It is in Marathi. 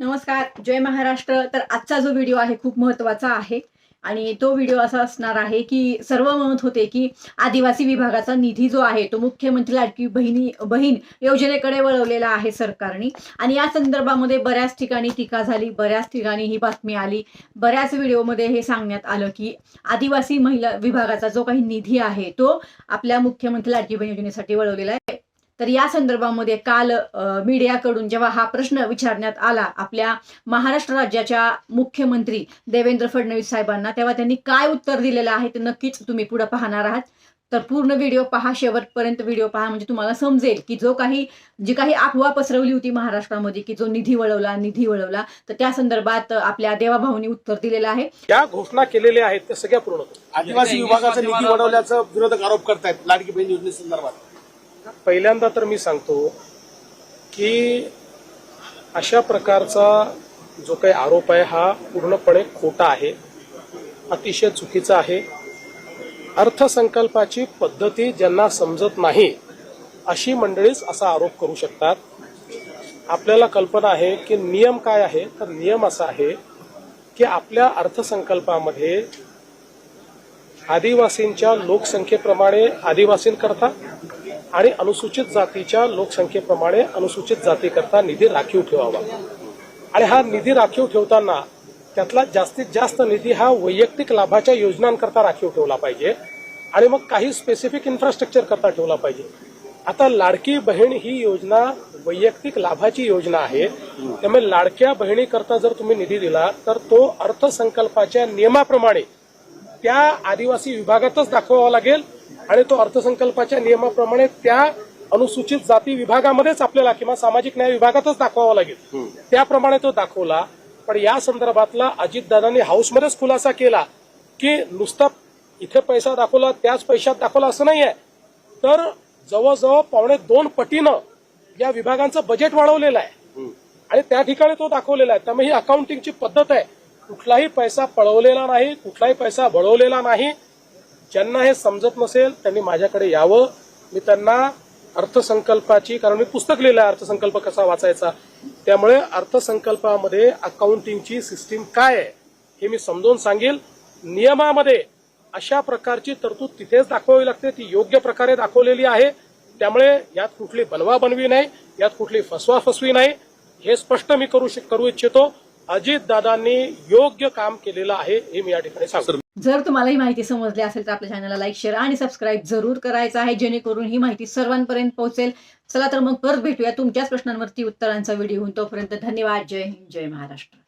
नमस्कार जय महाराष्ट्र. तर आजचा जो व्हिडिओ आहे खूप महत्त्वाचा आहे. आणि तो व्हिडिओ असा असणार आहे की सर्व म्हणत होते की आदिवासी विभागाचा निधी जो आहे तो मुख्यमंत्री लाडकी बहिणी बहीण योजनेकडे वळवलेला आहे सरकारने. आणि या संदर्भामध्ये बऱ्याच ठिकाणी टीका झाली बऱ्याच ठिकाणी ही बातमी आली. बऱ्याच व्हिडिओमध्ये हे सांगण्यात आलं की आदिवासी महिला विभागाचा जो काही निधी आहे तो आपल्या मुख्यमंत्री लाडकी बहीण योजनेसाठी वळवलेला आहे. तर या संदर्भामध्ये काल मीडियाकडून जेव्हा हा प्रश्न विचारण्यात आला आपल्या महाराष्ट्र राज्याच्या मुख्यमंत्री देवेंद्र फडणवीस साहेबांना तेव्हा त्यांनी काय उत्तर दिलेलं आहे ते नक्कीच तुम्ही पुढे पाहणार आहात. तर पूर्ण व्हिडिओ पहा शेवटपर्यंत व्हिडिओ पहा म्हणजे तुम्हाला समजेल की जो काही जी काही अफवा पसरवली होती महाराष्ट्रामध्ये की जो निधी वळवला निधी वळवला तर त्या संदर्भात आपल्या देवाभाऊनी उत्तर दिलेलं आहे. ज्या घोषणा केलेल्या आहेत त्या सगळ्या पूर्ण. आदिवासी विभागाचा निधी वाढवल्याचा विरोधक आरोप करतायत लाडकी बहीण योजनेसंदर्भात. पहिल्यांदा तर मी सांगतो की अशा प्रकारचा जो काही आरोप आहे हा पूर्णपणे खोटा आहे. अतिशय चुकीचा आहे. अर्थसंकल्पाची पद्धती ज्यांना समजत नाही अशी मंडळीच असा आरोप करू शकतात. आपल्याला कल्पना आहे की नियम काय आहे? तर नियम असा आहे की आपल्या अर्थसंकल्पामध्ये आदिवासींच्या लोकसंख्येप्रमाणे आदिवासींकरता आणि अनुसूचित जातीच्या लोकसंख्येप्रमाणे अनुसूचित जातीकरता निधी राखीव ठेवावा. आणि हा निधी राखीव ठेवताना त्यातला जास्तीत जास्त निधी हा वैयक्तिक लाभाच्या योजनांकरता राखीव ठेवला पाहिजे आणि मग काही स्पेसिफिक इन्फ्रास्ट्रक्चर करता ठेवला पाहिजे. आता लाडकी बहीण ही योजना वैयक्तिक लाभाची योजना आहे. त्यामुळे लाडक्या बहिणीकरता जर तुम्ही निधी दिला तर तो अर्थसंकल्पाच्या नियमाप्रमाणे त्या आदिवासी विभागातच दाखवावा लागेल. आणि तो अर्थसंकल्पाच्या नियमाप्रमाणे त्या अनुसूचित जाती विभागामध्येच आपल्याला किंवा सामाजिक न्याय विभागातच दाखवावा लागेल. त्याप्रमाणे तो दाखवला. पण या संदर्भातला अजितदादांनी हाऊसमध्येच खुलासा केला की नुसता इथे पैसा दाखवला त्याच पैशात दाखवला असं नाही आहे तर जवळजवळ पावणे दोन पटीनं या विभागांचं बजेट वाढवलेलं आहे. आणि त्या ठिकाणी तो दाखवलेला आहे. त्यामुळे ही अकाउंटिंगची पद्धत आहे. कुठलाही पैसा पळवलेला नाही कुठलाही पैसा वळवलेला नाही. ज्यांना हे समजत नसेल त्यांनी माझ्याकडे यावं. मी त्यांना अर्थसंकल्पाची कारण मी पुस्तक लिहिलं आहे अर्थसंकल्प कसा वाचायचा? त्यामुळे अर्थसंकल्पामध्ये अकाउंटिंगची सिस्टीम काय आहे हे मी समजावून सांगेल. नियमामध्ये अशा प्रकारची तरतूद तिथेच दाखवावी लागते ती योग्य प्रकारे दाखवलेली आहे. त्यामुळे यात कुठली बनवा बनवी नाही यात कुठली फसवा फसवी नाही. हे स्पष्ट मी करू करू इच्छितो. अजित दादांनी योग्य काम केलेलं आहे हे मी या ठिकाणी सांगतो. जर तुम्हाला ही माहिती समजली असेल तर आपल्या चॅनलला लाईक शेअर आणि सबस्क्राईब जरूर करायचं आहे जेणेकरून ही माहिती सर्वांपर्यंत पोहोचेल. चला तर मग परत भेटूया तुमच्याच प्रश्नांवरती उत्तरांचा व्हिडिओ तोपर्यंत धन्यवाद. जय हिंद जय महाराष्ट्र.